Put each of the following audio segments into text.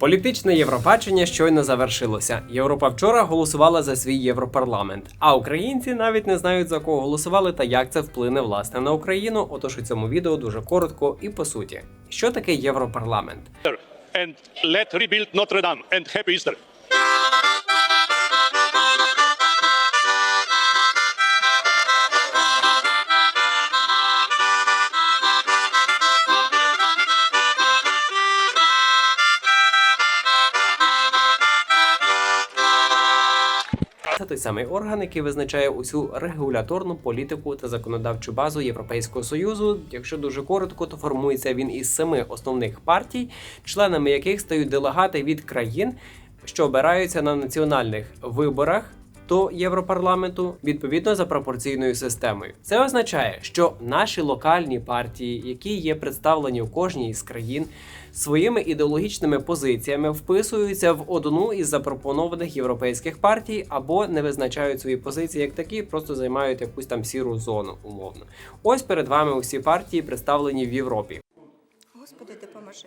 Політичне Євробачення щойно завершилося. Європа вчора голосувала за свій європарламент, а українці навіть не знають за кого голосували та як це вплине власне на Україну. Отож у цьому відео дуже коротко і по суті, що таке європарламент. and let rebuild Notre Dame and happy Easter. Той самий орган, який визначає усю регуляторну політику та законодавчу базу Європейського союзу. Якщо дуже коротко, то формується він із семи основних партій, членами яких стають делегати від країн, що обираються на національних виборах. До Європарламенту відповідно за пропорційною системою. Це означає, що наші локальні партії, які є представлені в кожній із країн, своїми ідеологічними позиціями вписуються в одну із запропонованих європейських партій або не визначають свої позиції як такі, просто займають якусь там сіру зону умовно. Ось перед вами усі партії представлені в Європі. Господи, допоможи.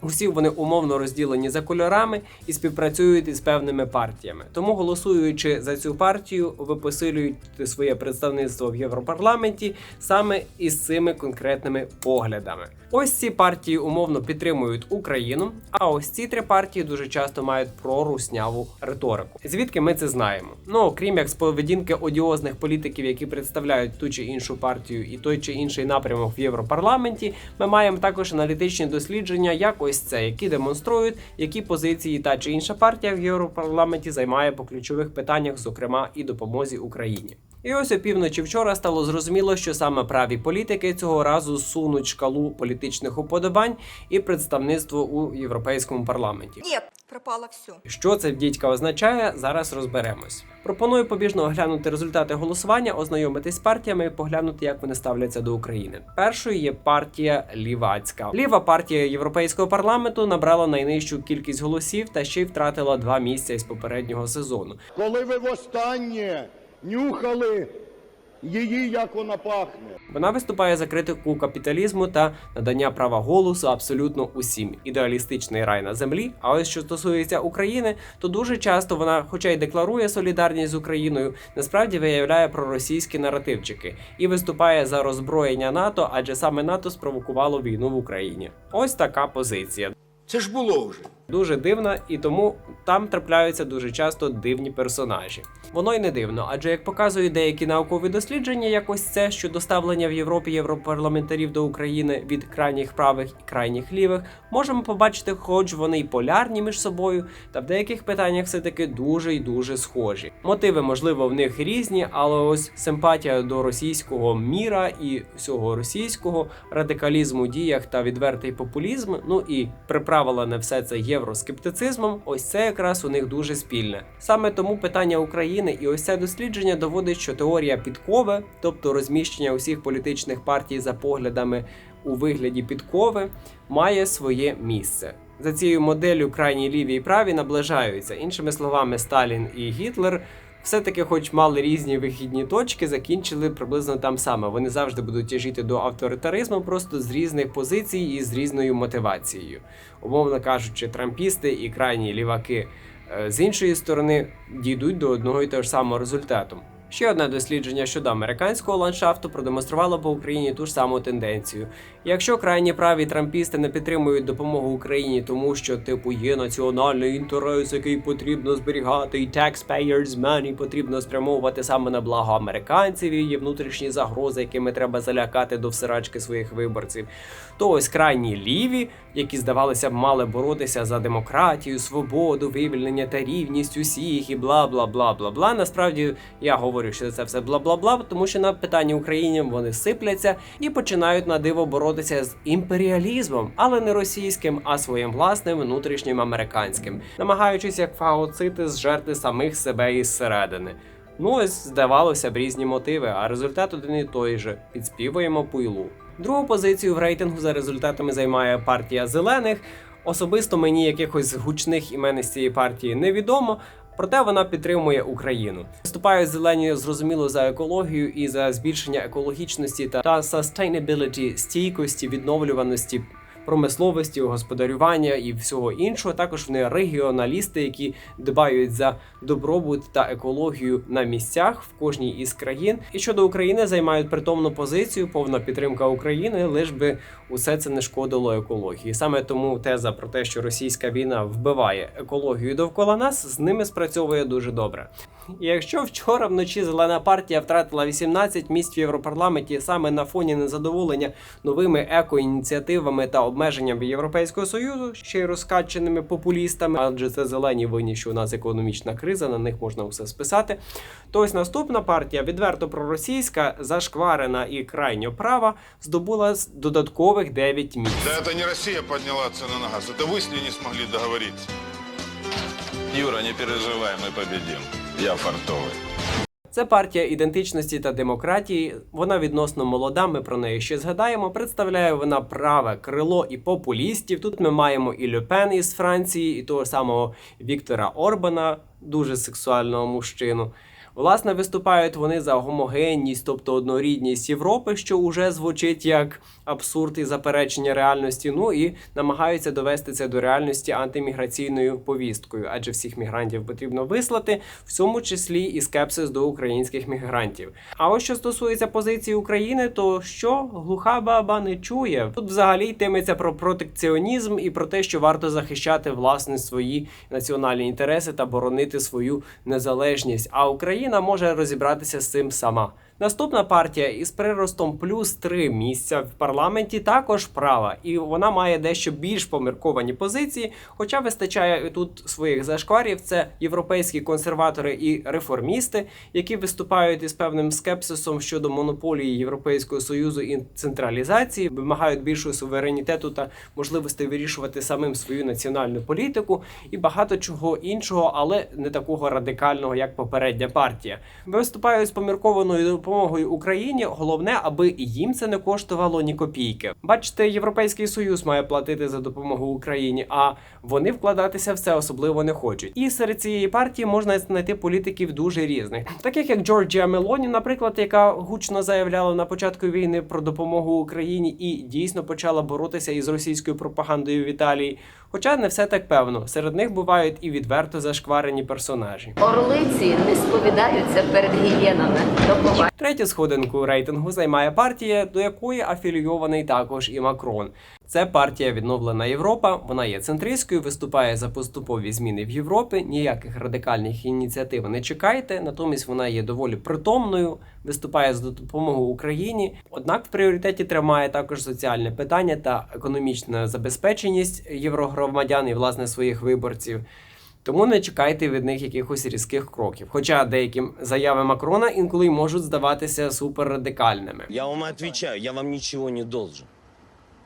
Усі вони умовно розділені за кольорами і співпрацюють із певними партіями. Тому, голосуючи за цю партію, ви посилюєте своє представництво в Європарламенті саме із цими конкретними поглядами. Ось ці партії умовно підтримують Україну, а ось ці три партії дуже часто мають прорусняву риторику. Звідки ми це знаємо? Ну окрім як з поведінки одіозних політиків, які представляють ту чи іншу партію і той чи інший напрямок в Європарламенті, ми маємо також аналітичні дослідження, як ось це, які демонструють, які позиції та чи інша партія в Європарламенті займає по ключових питаннях, зокрема і допомозі Україні. І ось опівночі вчора стало зрозуміло, що саме праві політики цього разу сунуть шкалу політичних уподобань і представництво у європейському парламенті. Ні, пропало все. Що це в дідька означає, зараз розберемось. Пропоную побіжно оглянути результати голосування, ознайомитись з партіями і поглянути, як вони ставляться до України. Першою є партія Лівацька. Ліва партія Європейського парламенту набрала найнижчу кількість голосів та ще й втратила два місця із попереднього сезону. Коли ви востаннє нюхали її, як вона пахне? Вона виступає за критику капіталізму та надання права голосу абсолютно усім. Ідеалістичний рай на землі. А ось що стосується України, то дуже часто вона, хоча й декларує солідарність з Україною, насправді виявляє проросійські наративчики і виступає за роззброєння НАТО, адже саме НАТО спровокувало війну в Україні. Ось така позиція. Це ж було вже. Дуже дивна, і тому там трапляються дуже часто дивні персонажі. Воно й не дивно, адже як показують деякі наукові дослідження, якось це щодо ставлення в Європі європарламентарів до України від крайніх правих і крайніх лівих, можемо побачити, хоч вони й полярні між собою, та в деяких питаннях все таки дуже й дуже схожі. Мотиви, можливо, в них різні, але ось симпатія до російського міра і всього російського радикалізму діях та відвертий популізм. Ну і приправила на все це євроскептицизмом. Ось це якраз у них дуже спільне. Саме тому питання України і ось це дослідження доводить, що теорія підкови, тобто розміщення усіх політичних партій за поглядами у вигляді підкови, має своє місце. За цією моделлю крайні ліві і праві наближаються. Іншими словами, Сталін і Гітлер все-таки, хоч мали різні вихідні точки, закінчили приблизно там саме. Вони завжди будуть тяжіти до авторитаризму, просто з різних позицій і з різною мотивацією. Умовно кажучи, трампісти і крайні ліваки е, з іншої сторони дійдуть до одного і того ж самого результату. Ще одне дослідження щодо американського ландшафту продемонструвало по Україні ту ж саму тенденцію. Якщо крайні праві трампісти не підтримують допомогу Україні, тому що типу є національний інтерес, який потрібно зберігати, і taxpayers money потрібно спрямовувати саме на благо американців, і є внутрішні загрози, якими треба залякати до всирачки своїх виборців, то ось крайні ліві, які здавалося б мали боротися за демократію, свободу, вивільнення та рівність усіх і бла бла бла бла бла. Насправді я говорю, що це все бла бла бла, тому що на питанні Україні вони сипляться і починають на диво боротися з імперіалізмом, але не російським, а своїм власним внутрішнім американським, намагаючись як фагоцити зжерти самих себе із середини. Ну ось здавалося б різні мотиви, а результат один і той же підспівуємо пуйлу. Другу позицію в рейтингу за результатами займає партія зелених. Особисто мені якихось гучних імен з цієї партії невідомо. Проте вона підтримує Україну. Виступають зелені зрозуміло за екологію і за збільшення екологічності та, та sustainability, стійкості, відновлюваності промисловості, господарювання і всього іншого. Також вони регіоналісти, які дбають за добробут та екологію на місцях в кожній із країн. І щодо України займають притомну позицію, повна підтримка України, лиш би усе це не шкодило екології. Саме тому теза про те, що російська війна вбиває екологію довкола нас, з ними спрацьовує дуже добре. І якщо вчора вночі зелена партія втратила 18 місць в Європарламенті саме на фоні незадоволення новими екоініціативами та обмеженнями Європейського союзу, ще й розкаченими популістами, адже це зелені винні, що у нас економічна криза, на них можна все списати. То ось наступна партія, відверто проросійська, зашкварена і крайньо права, здобула з додаткових 9 місць. Да это не Россия подняла цены на газ, это вы с ней не смогли договориться. Юра, не переживай, ми побідім. Я фартовий. Це партія ідентичності та демократії. Вона відносно молода. Ми про неї ще згадаємо. Представляє вона праве крило і популістів. Тут ми маємо і Люпен із Франції, і того самого Віктора Орбана, дуже сексуального мужчину. Власне, виступають вони за гомогенність, тобто однорідність Європи, що уже звучить як абсурд і заперечення реальності. Ну і намагаються довести це до реальності антиміграційною повісткою, адже всіх мігрантів потрібно вислати, в цьому числі і скепсис до українських мігрантів. А ось що стосується позиції України, то що глуха баба не чує. Тут взагалі йтиметься про протекціонізм і про те, що варто захищати власне свої національні інтереси та боронити свою незалежність. А Україна може розібратися з цим сама. Наступна партія із приростом плюс 3 місця в парламенті також права, і вона має дещо більш помірковані позиції. Хоча вистачає тут своїх зашкварів. Це європейські консерватори і реформісти, які виступають із певним скепсисом щодо монополії Європейського союзу і централізації, вимагають більшого суверенітету та можливості вирішувати самим свою національну політику і багато чого іншого, але не такого радикального, як попередня партія. Виступають з поміркованою допомогою Україні. Головне, аби їм це не коштувало ні копійки. Бачите, Європейський Союз має платити за допомогу Україні, а вони вкладатися в це особливо не хочуть. І серед цієї партії можна знайти політиків дуже різних, таких як Джорджія Мелоні, наприклад, яка гучно заявляла на початку війни про допомогу Україні і дійсно почала боротися із російською пропагандою в Італії. Хоча не все так певно. Серед них бувають і відверто зашкварені персонажі. Орлиці не сповідаються перед гієнами. До побачення. Третю сходинку рейтингу займає партія, до якої афілійований також і Макрон. Це партія Відновлена Європа. Вона є центристською, виступає за поступові зміни в Європі. Ніяких радикальних ініціатив не чекайте. Натомість вона є доволі притомною, виступає за допомогу Україні. Однак в пріоритеті тримає також соціальне питання та економічна забезпеченість єврогромадян і власне своїх виборців. Тому не чекайте від них якихось різких кроків. Хоча деякі заяви Макрона інколи можуть здаватися суперрадикальними. Я вам відповідаю, я вам нічого не должен.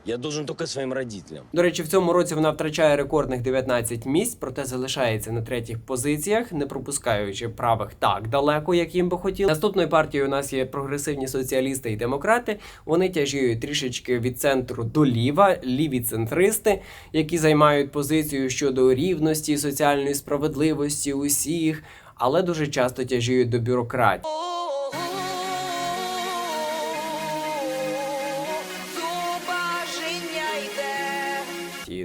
Я должен только своим родителям. До речі, в цьому році вона втрачає рекордних 19 місць, проте залишається на третіх позиціях, не пропускаючи правих так далеко, як їм би хотіли. Наступною партією у нас є прогресивні соціалісти і демократи. Вони тяжіють трішечки від центру до ліва, ліві центристи, які займають позицію щодо рівності, соціальної справедливості усіх, але дуже часто тяжіють до бюрократії.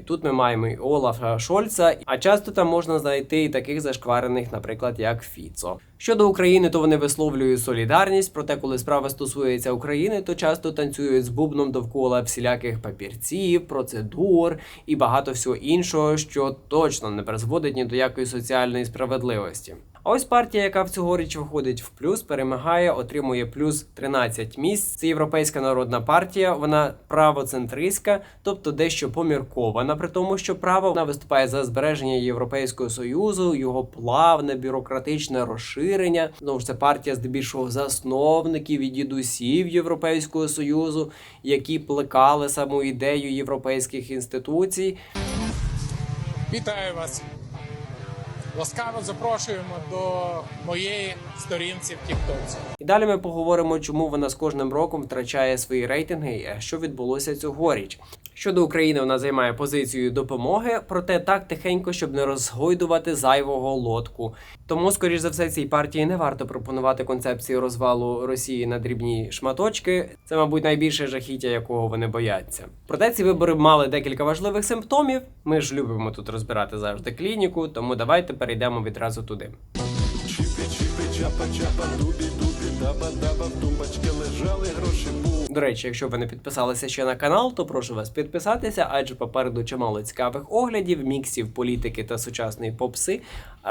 Тут ми маємо і Олафа Шольца, а часто там можна знайти і таких зашкварених, наприклад, як Фіцо. Щодо України, то вони висловлюють солідарність. Проте, коли справа стосується України, то часто танцюють з бубном довкола всіляких папірців, процедур і багато всього іншого, що точно не призводить ні до якої соціальної справедливості. А ось партія, яка в цьогоріч виходить в плюс, перемагає, отримує плюс 13 місць. Це європейська народна партія. Вона правоцентристська, тобто дещо поміркована. При тому, що право вона виступає за збереження Європейського союзу, його плавне бюрократичне розширення. Знову ж це партія здебільшого засновників і дідусів Європейського союзу, які плекали саму ідею європейських інституцій. Вітаю вас! Ласкаво запрошуємо до моєї сторінці в Тіктоці. І далі ми поговоримо, чому вона з кожним роком втрачає свої рейтинги що відбулося цьогоріч. Щодо України, вона займає позицію допомоги, проте так тихенько, щоб не розгойдувати зайвого лодку. Тому, скоріш за все, цій партії не варто пропонувати концепцію розвалу Росії на дрібні шматочки. Це, мабуть, найбільше жахіття, якого вони бояться. Проте ці вибори мали декілька важливих симптомів. Ми ж любимо тут розбирати завжди клініку, тому давайте перейдемо відразу туди. До речі, якщо ви не підписалися ще на канал, то прошу вас підписатися, адже попереду чимало цікавих оглядів, міксів політики та сучасної попси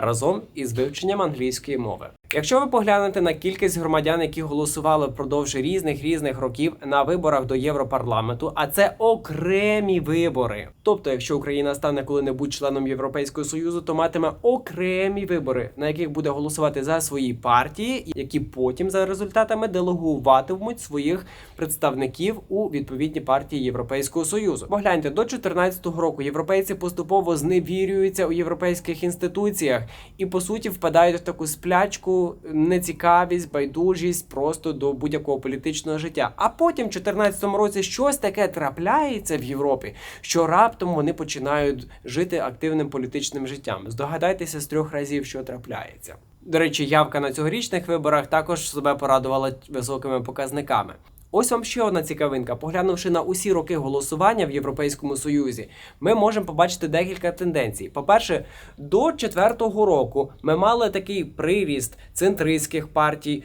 разом із вивченням англійської мови. Якщо ви поглянете на кількість громадян, які голосували впродовж різних різних років на виборах до Європарламенту, а це окремі вибори. Тобто, якщо Україна стане коли-небудь членом Європейського союзу, то матиме окремі вибори, на яких буде голосувати за свої партії, які потім за результатами делегуватимуть своїх представників у відповідні партії Європейського союзу. Погляньте, до 2014 року європейці поступово зневірюються у європейських інституціях і по суті впадають в таку сплячку, нецікавість, байдужість просто до будь-якого політичного життя. А потім, в 2014 році, щось таке трапляється в Європі, що раптом вони починають жити активним політичним життям. Здогадайтеся з трьох разів, що трапляється. До речі, явка на цьогорічних виборах також себе порадувала високими показниками. Ось вам ще одна цікавинка. Поглянувши на усі роки голосування в Європейському Союзі, ми можемо побачити декілька тенденцій. По-перше, до четвертого року ми мали такий приріст центристських партій.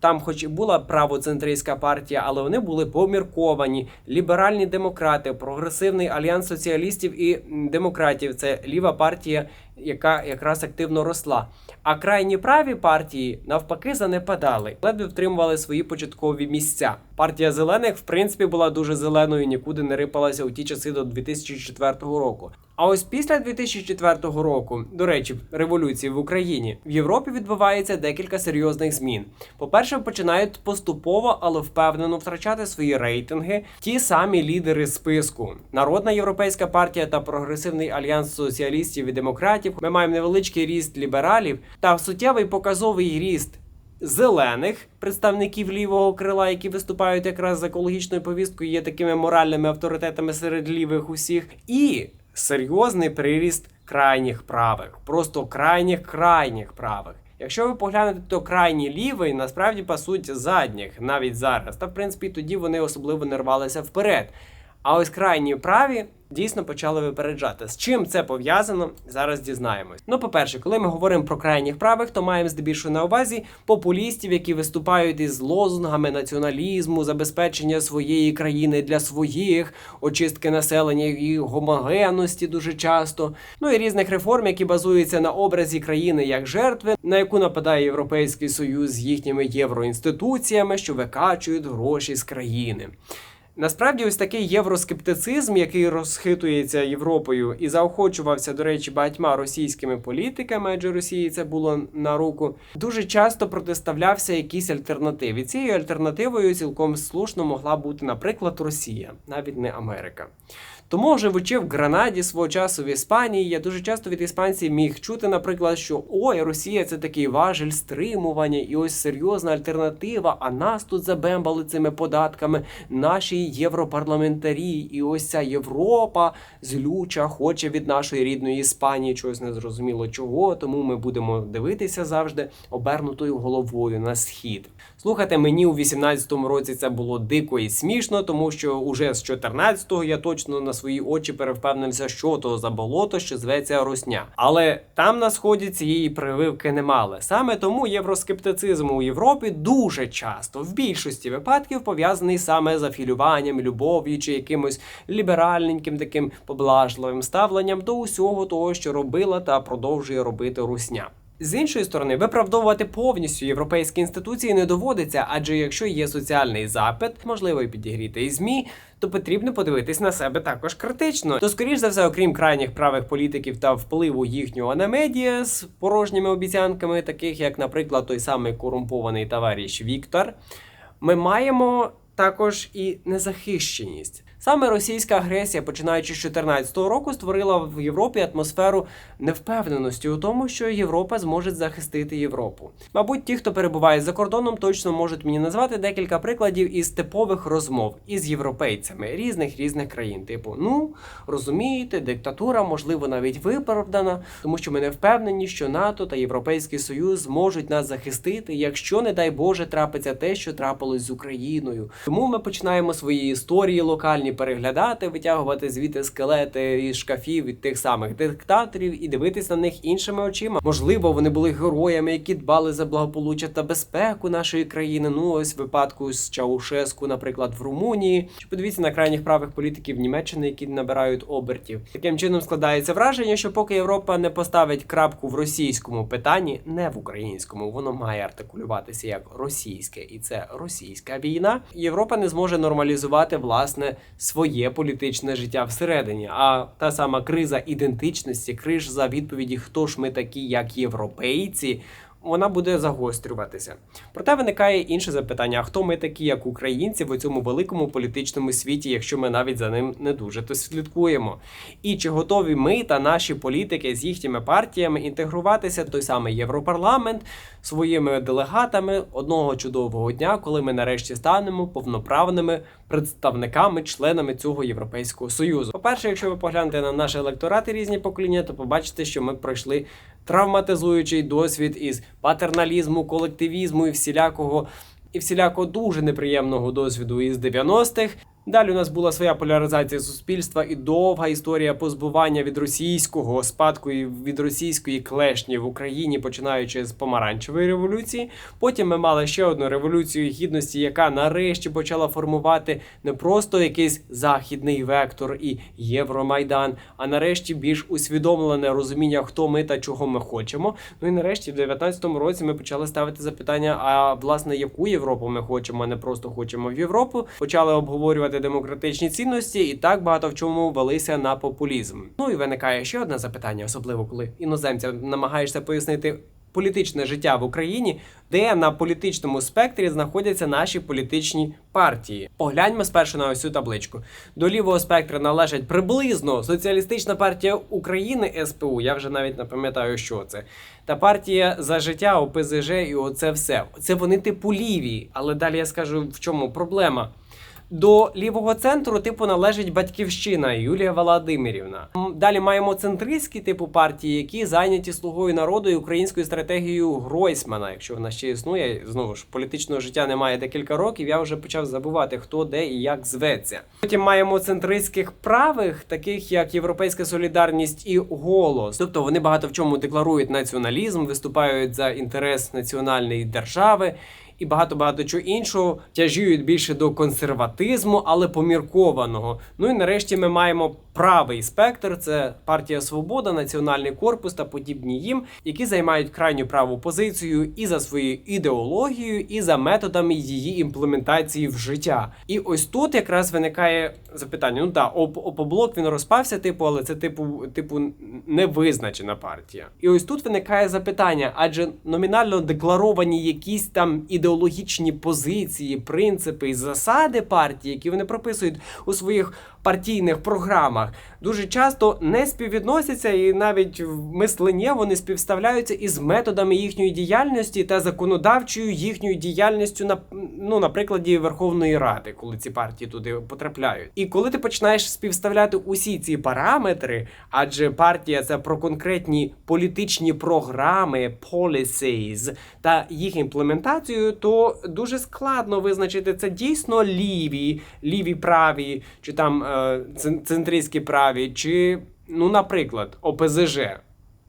Там, хоч і була правоцентристська партія, але вони були помірковані. Ліберальні демократи, прогресивний альянс соціалістів і демократів це ліва партія, яка якраз активно росла. А крайні праві партії навпаки занепадали, ледве втримували свої початкові місця. Партія зелених, в принципі, була дуже зеленою, нікуди не рипалася у ті часи до 2004 року. А ось після 2004 року, до речі, революції в Україні в Європі відбувається декілька серйозних змін. По-перше, починають поступово, але впевнено втрачати свої рейтинги ті самі лідери списку. Народна європейська партія та прогресивний альянс соціалістів і демократів. Ми маємо невеличкий ріст лібералів та суттєвий показовий ріст зелених представників лівого крила, які виступають якраз з екологічною повісткою, є такими моральними авторитетами серед лівих усіх, і серйозний приріст крайніх правих, просто крайніх крайніх правих. Якщо ви поглянете, то крайній лівий насправді пасуть задніх навіть зараз. Та в принципі тоді вони особливо не рвалися вперед. А ось крайні праві дійсно почали випереджати. З чим це пов'язано? Зараз дізнаємось. Ну, по-перше, коли ми говоримо про крайніх правих, то маємо здебільшого на увазі популістів, які виступають із лозунгами націоналізму, забезпечення своєї країни для своїх, очистки населення і гомогенності дуже часто. Ну і різних реформ, які базуються на образі країни як жертви, на яку нападає Європейський Союз з їхніми євроінституціями, що викачують гроші з країни. Насправді, ось такий євроскептицизм, який розхитується Європою і заохочувався, до речі, багатьма російськими політиками, адже Росії це було на руку, дуже часто протиставлявся якійсь альтернативі. Цією альтернативою цілком слушно могла бути, наприклад, Росія, навіть не Америка. Тому, живучи в Гранаді свого часу в Іспанії, я дуже часто від іспанців міг чути, наприклад, що ой, Росія це такий важель стримування, і ось серйозна альтернатива. А нас тут забембали цими податками, наші європарламентарі, і ось ця Європа злюча хоче від нашої рідної Іспанії чогось незрозуміло чого. Тому ми будемо дивитися завжди обернутою головою на схід. Слухайте, мені у 18-му році це було дико і смішно, тому що уже з 14-го я точно на свої очі перевпевнився, що то за болото, що зветься Росня. Але там на сході цієї прививки не. Саме тому євроскептицизм у Європі дуже часто, в більшості випадків, пов'язаний саме з афілюванням, любов'ю чи якимось ліберальненьким таким поблажливим ставленням до усього того, що робила та продовжує робити Русня. З іншої сторони, виправдовувати повністю європейські інституції не доводиться, адже якщо є соціальний запит, можливо і підігріти і змі, то потрібно подивитись на себе також критично. То, скоріш за все, окрім крайніх правих політиків та впливу їхнього на медіа з порожніми обіцянками, таких як, наприклад, той самий корумпований товариш Віктор, ми маємо також і незахищеність. Саме російська агресія, починаючи з 2014 року, створила в Європі атмосферу невпевненості у тому, що Європа зможе захистити Європу. Мабуть, ті, хто перебуває за кордоном, точно можуть мені назвати декілька прикладів із типових розмов із європейцями різних різних країн. Типу, ну розумієте, диктатура можливо навіть виправдана, тому що ми не впевнені, що НАТО та Європейський Союз зможуть нас захистити, якщо, не дай Боже, трапиться те, що трапилось з Україною. Тому ми починаємо свої історії локальні переглядати, витягувати звідти скелети із шкафів від тих самих диктаторів і дивитись на них іншими очима. Можливо, вони були героями, які дбали за благополуччя та безпеку нашої країни. Ну ось випадку з Чаушеску, наприклад, в Румунії. Чи подивіться на крайніх правих політиків Німеччини, які набирають обертів. Таким чином складається враження, що поки Європа не поставить крапку в російському питанні, не в українському, воно має артикулюватися як російське, і це російська війна. Європа не зможе нормалізувати власне своє політичне життя всередині. А та сама криза ідентичності, криза відповіді, хто ж ми такі, як європейці. Вона буде загострюватися. Проте виникає інше запитання: хто ми такі, як українці, в цьому великому політичному світі, якщо ми навіть за ним не дуже то слідкуємо? І чи готові ми та наші політики з їхніми партіями інтегруватися той самий європарламент своїми делегатами одного чудового дня, коли ми нарешті станемо повноправними представниками, членами цього європейського союзу? По-перше, якщо ви поглянете на наш електорат і різні покоління, то побачите, що ми пройшли травматизуючий досвід із патерналізму, колективізму і всілякого і всіляко дуже неприємного досвіду із 90-х. Далі у нас була своя поляризація суспільства і довга історія позбування від російського спадку і від російської клешні в Україні, починаючи з помаранчевої революції. Потім ми мали ще одну революцію гідності, яка нарешті почала формувати не просто якийсь західний вектор і Євромайдан, а нарешті більш усвідомлене розуміння, хто ми та чого ми хочемо. Ну і нарешті, в 19-му році, ми почали ставити запитання: а власне, яку Європу ми хочемо, а не просто хочемо в Європу. Почали обговорювати демократичні цінності, і так багато в чому велися на популізм. Ну і виникає ще одне запитання, особливо коли іноземцям намагаєшся пояснити. Політичне життя в Україні, де на політичному спектрі знаходяться наші політичні партії. Погляньмо спершу на ось цю табличку. До лівого спектра належать приблизно Соціалістична партія України СПУ. Я вже навіть не пам'ятаю, що це. Та партія за життя ОПЗЖ і оце все. Це вони типу ліві. Але далі я скажу, в чому проблема. До лівого центру типу належить батьківщина Юлія Володимирівна. Далі маємо центристські типу партії, які зайняті слугою народу і українською стратегією Гройсмана. Якщо вона ще існує, знову ж політичного життя немає декілька років. Я вже почав забувати, хто де і як зветься. Потім маємо центристських правих, таких як Європейська Солідарність і Голос. Тобто вони багато в чому декларують націоналізм, виступають за інтерес національної держави і багато багато чого іншого тяжіють більше до консерватизму, але поміркованого. Ну і нарешті ми маємо правий спектр: це партія Свобода, Національний корпус та подібні їм, які займають крайню праву позицію і за своєю ідеологією, і за методами її імплементації в життя. І ось тут якраз виникає запитання: ну оп опоблок він розпався, типу, але це типу, типу невизначена партія. І ось тут виникає запитання, адже номінально декларовані якісь там ідеологічні позиції, принципи і засади партії, які вони прописують у своїх партійних програмах, дуже часто не співвідносяться, і навіть в мисленні вони співставляються із методами їхньої діяльності та законодавчою їхньою діяльністю на ну, на прикладі Верховної Ради, коли ці партії туди потрапляють. І коли ти починаєш співставляти усі ці параметри, адже партія це про конкретні політичні програми, policies та їх імплементацію, то дуже складно визначити це дійсно ліві, ліві праві, чи там е, центристські праві, чи, ну, наприклад, ОПЗЖ,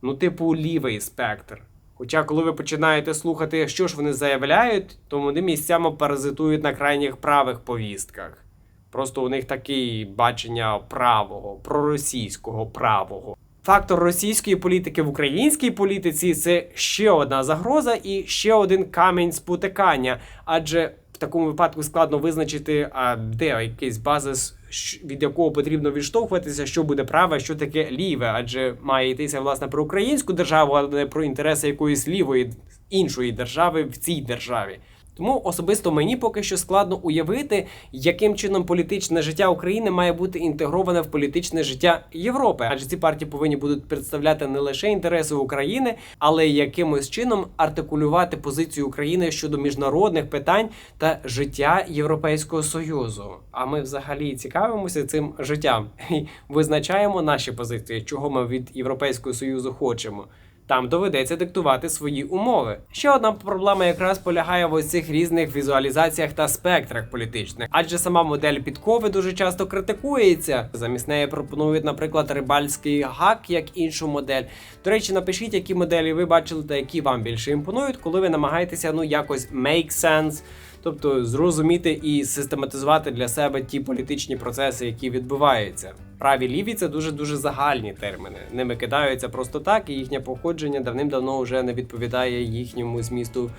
ну, типу, лівий спектр. Хоча, коли ви починаєте слухати, що ж вони заявляють, то вони місцями паразитують на крайніх правих повістках. Просто у них таке бачення правого, проросійського правого. Фактор російської політики в українській політиці це ще одна загроза і ще один камінь спотикання. Адже в такому випадку складно визначити, а де якийсь базис, від якого потрібно відштовхуватися, що буде праве, що таке ліве, адже має йтися власне про українську державу, а не про інтереси якоїсь лівої іншої держави в цій державі. Тому особисто мені поки що складно уявити, яким чином політичне життя України має бути інтегроване в політичне життя Європи, адже ці партії повинні будуть представляти не лише інтереси України, але й якимось чином артикулювати позицію України щодо міжнародних питань та життя Європейського союзу. А ми взагалі цікавимося цим життям і визначаємо наші позиції, чого ми від Європейського союзу хочемо. Там доведеться диктувати свої умови. Ще одна проблема якраз полягає в ось цих різних візуалізаціях та спектрах політичних, адже сама модель підкови дуже часто критикується. Замість неї пропонують, наприклад, рибальський гак як іншу модель. До речі, напишіть, які моделі ви бачили та які вам більше імпонують, коли ви намагаєтеся ну якось make sense тобто зрозуміти і систематизувати для себе ті політичні процеси, які відбуваються. Праві ліві це дуже дуже загальні терміни. Ними кидаються просто так, і їхнє походження давним-давно вже не відповідає їхньому змісту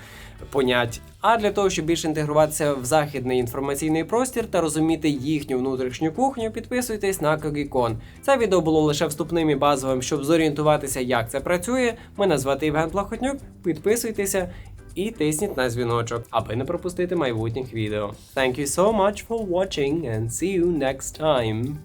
понять. А для того, щоб більше інтегруватися в західний інформаційний простір та розуміти їхню внутрішню кухню, підписуйтесь на Когікон. Це відео було лише вступним і базовим, щоб зорієнтуватися, як це працює. Мене звати Євген Плахотнюк. Підписуйтеся і тисніть на дзвіночок, аби не пропустити майбутніх відео. Thank you so much for watching and see you next time.